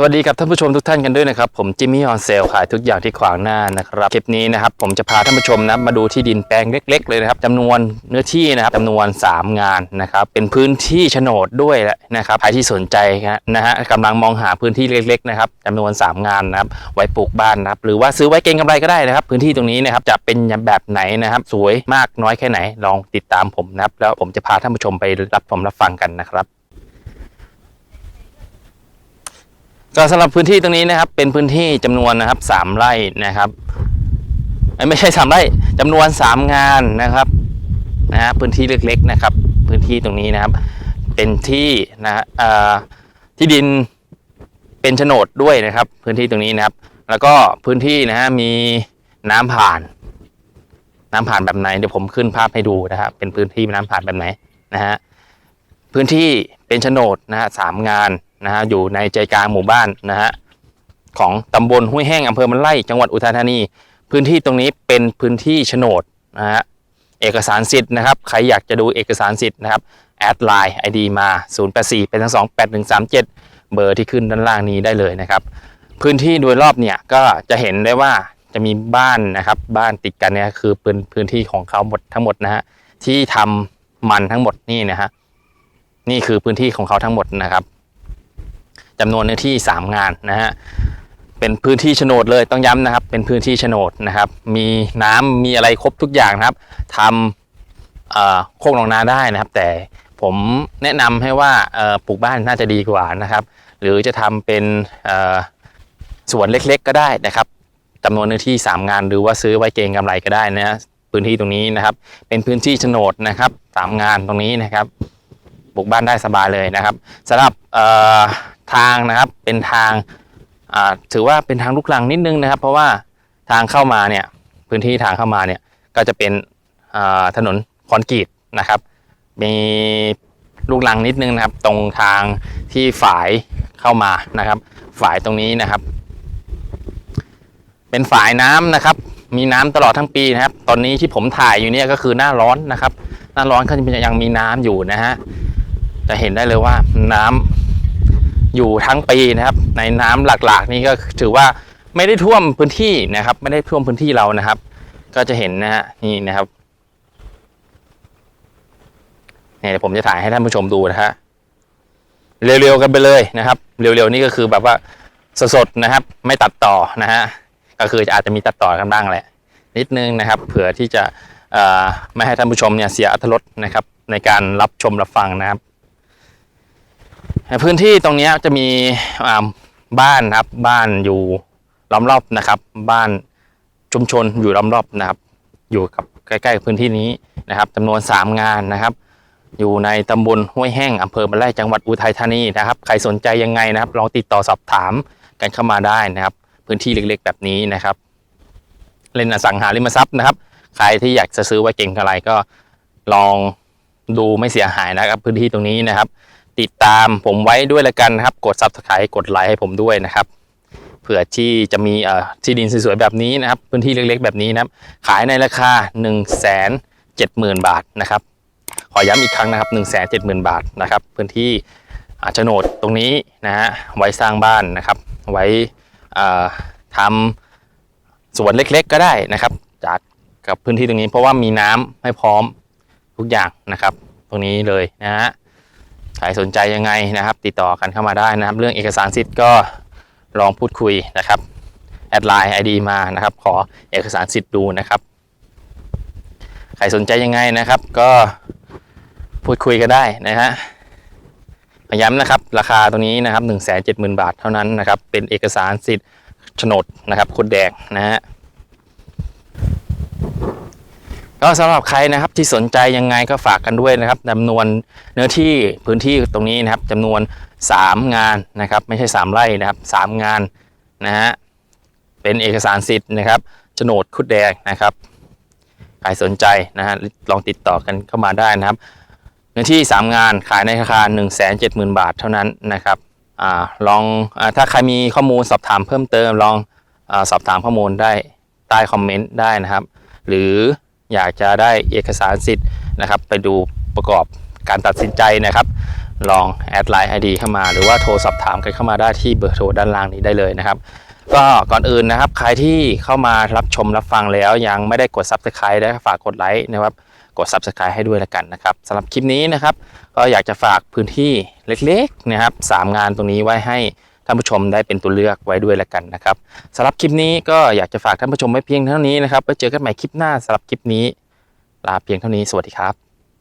สวัสดีกับท่านผู้ชมทุกท่านกันด้วยนะครับผมจิมมี่ออนเซลขายทุกอย่างที่ขวางหน้านะครับคลิปนี้นะครับผมจะพาท่านผู้ชมนะมาดูที่ดินแปลงเล็ก ๆ เลยนะครับจำนวนเนื้อที่นะครับจำนวน 3 งานนะครับเป็นพื้นที่โฉนดด้วยแหละนะครับใครที่สนใจนะฮะกำลังมองหาพื้นที่เล็กๆนะครับจำนวน 3 งานนะครับไว้ปลูกบ้านนะครับหรือว่าซื้อไว้เก็งกำไรก็ได้นะครับ พื้นที่ตรงนี้นะครับจะเป็นแบบไหนนะครับสวยมากน้อยแค่ไหนลองติดตามผมนะครับแล้วผมจะพาท่านผู้ชมไปรับชมรับฟังกันนะครับ ก็สำหรับพื้นที่ตรงนี้นะครับ เป็นพื้นที่จำนวนนะครับสามไร่นะครับไม่ใช่สามไร่จำนวนสามงานนะครับนะฮะพื้นที่เล็กๆนะครับ พื้นที่ตรงนี้นะครับ เป็นที่นะฮะที่ดินเป็นโฉนดด้วยนะครับ พื้นที่ตรงนี้นะครับ แล้วก็พื้นที่นะฮะมีน้ำผ่าน น้ำผ่านแบบไหนเดี๋ยวผมขึ้นภาพให้ดูนะครับเป็นพื้นที่น้ำผ่านแบบไหนนะฮะพื้นที่เป็นโฉนดนะฮะสามงาน นะฮะอยู่ในใจกลางหมู่บ้านนะฮะของตำบลห้วยแห้งอำเภอมันไล่จังหวัดอุทัยธานี พื้นที่ตรงนี้เป็นพื้นที่โฉนดนะฮะเอกสารสิทธิ์นะครับใครอยากจะดูเอกสารสิทธิ์นะครับแอดไลน์ ID มา 084 เป็นทั้ง2 8 1 3 7 เบอร์ที่ขึ้นด้านล่างนี้ได้เลยนะครับ พื้นที่โดยรอบเนี่ยก็จะเห็นได้ว่าจะมีบ้านนะครับบ้านติดกันเนี่ยคือเป็นพื้นที่ของเขาหมดทั้งหมดนะฮะที่ทำมันทั้งหมดนี่นะฮะนี่คือพื้นที่ของเขาทั้งหมดนะครับ จำนวนเนื้อที่ 3 งานนะฮะเป็นพื้นที่โฉนดเลยต้องย้ำนะครับ เป็นพื้นที่โฉนดนะครับ มีน้ำมีอะไรครบทุกอย่างนะครับทำโคกหนองนาได้นะครับ แต่ผมแนะนำให้ว่าปลูกบ้านน่าจะดีกว่านะครับ หรือจะทำเป็นสวนเล็กๆ ก็ได้นะครับจำนวนเนื้อที่ 3 งานหรือว่าซื้อไว้เก็งกำไรก็ได้นะพื้นที่ตรงนี้นะครับ เป็นพื้นที่โฉนดนะครับสามงานตรงนี้นะครับปลูกบ้านได้สบายเลยนะครับสำหรับ ทางนะครับเป็นทางถือว่าเป็นทางลูกรังนิดนึงนะครับ เพราะว่าทางเข้ามาเนี่ยพื้นที่ทางเข้ามาเนี่ยก็จะเป็นถนนคอนกรีตนะครับ มีลูกรังนิดนึงนะครับ ตรงทางที่ฝายเข้ามานะครับ ฝายตรงนี้นะครับ เป็นฝายน้ำนะครับ มีน้ำตลอดทั้งปีนะครับ ตอนนี้ที่ผมถ่ายอยู่เนี่ยก็คือหน้าร้อนนะครับ หน้าร้อนก็ยังมีน้ำอยู่นะฮะจะเห็นได้เลยว่าน้ำ อยู่ทั้งปีนะครับ ในน้ำหลากๆ นี่ก็ถือว่าไม่ได้ท่วมพื้นที่นะครับ ไม่ได้ท่วมพื้นที่เรานะครับ ก็จะเห็นนะฮะนี่นะครับเนี่ยผมจะถ่ายให้ท่านผู้ชมดูนะฮะเร็วๆกันไปเลยนะครับ เร็วๆนี่ก็คือแบบว่าสดๆนะครับ ไม่ตัดต่อนะฮะก็คืออาจจะมีตัดต่อกันบ้างแหละ นิดนึงนะครับ เผื่อที่จะไม่ให้ท่านผู้ชมเนี่ยเสียอรรถรสนะครับ ในการรับชมรับฟังนะครับ พื้นที่ตรงนี้จะมีบ้านนะครับ บ้านอยู่ล้อมรอบนะครับ บ้านชุมชนอยู่ล้อมรอบนะครับ อยู่กับใกล้ๆพื้นที่นี้นะครับจำนวนสามงานนะครับ อยู่ในตำบลห้วยแห้งอำเภอบันไร่จังหวัดอุทัยธานีนะครับ ใครสนใจยังไงนะครับ ลองติดต่อสอบถามกันเข้ามาได้นะครับ พื้นที่เล็กๆ แบบนี้นะครับ เล่นอสังหาริมทรัพย์นะครับ ใครที่อยากจะซื้อไว้เก่งอะไรก็ลองดูไม่เสียหายนะครับ พื้นที่ตรงนี้นะครับ ติดตามผมไว้ด้วยละกันนะครับ กด subscribe กดไลค์ให้ผมด้วยนะครับเผื่อที่จะมีที่ดินสวยๆแบบนี้นะครับพื้นที่เล็กๆแบบนี้นะครับขายในราคา 1 7 0 0 0 0 บาทนะครับ ขอย้ำอีกครั้งนะครับ 1 7 0 0 0 0 บาทนะครับ พื้นที่โฉนดตรงนี้นะฮะไว้สร้างบ้านนะครับ ไว้ทำสวนเล็กๆก็ได้นะครับ จากกับพื้นที่ตรงนี้เพราะว่ามีน้ำให้พร้อมทุกอย่างนะครับ ตรงนี้เลยนะฮะ ใครสนใจยังไงนะครับ ติดต่อกันเข้ามาได้นะครับ เรื่องเอกสารสิทธิ์ก็ลองพูดคุยนะครับแอดไลน์ ID มานะครับ ขอเอกสารสิทธิ์ดูนะครับใครสนใจยังไงนะครับ ก็พูดคุยกันได้นะฮะย้ำนะครับ ราคาตรงนี้นะครับ 1 7 0 0 0 0 บาทเท่านั้นนะครับ เป็นเอกสารสิทธิ์โฉนดนะครับคดแดงนะฮะ ก็สำหรับใครนะครับที่สนใจยังไงก็ฝากกันด้วยนะครับจำนวนเนื้อที่พื้นที่ตรงนี้นะครับจำนวน 3 งานนะครับ ไม่ใช่ 3 ไร่นะครับ3งานนะฮะเป็นเอกสารสิทธิ์นะครับโฉนดคุดแดงนะครับใครสนใจนะฮะลองติดต่อกันเข้ามาได้นะครับ เนื้อที่ 3 งานขายในราคา 1 7 0 0 0 0 บาทเท่านั้นนะครับอาลองอถ้าใครมีข้อมูลสอบถามเพิ่มเติมลองอสอบถามข้อมูลได้ใต้คอมเมนต์ได้นะครับ หรือ อยากจะได้เอกสารสิทธิ์นะครับ ไปดูประกอบการตัดสินใจนะครับ ลองแอดไลน์ไอดีเข้ามา หรือว่าโทรสอบถามกันเข้ามาได้ที่เบอร์โทรด้านล่างนี้ได้เลยนะครับ ก็ก่อนอื่นนะครับ ใครที่เข้ามารับชมรับฟังแล้วยังไม่ได้กด Subscribe ได้ฝากกดไลค์นะครับกด Subscribe ให้ด้วยละกันนะครับสำหรับคลิปนี้นะครับ ก็อยากจะฝากพื้นที่เล็กๆนะครับสามงานตรงนี้ไว้ให้ ท่านผู้ชมได้เป็นตัวเลือกไว้ด้วยแล้วกันนะครับสำหรับคลิปนี้ก็อยากจะฝากท่านผู้ชมไว้เพียงเท่านี้นะครับไว้เจอกันใหม่คลิปหน้าสำหรับคลิปนี้ลาเพียงเท่านี้สวัสดีครับ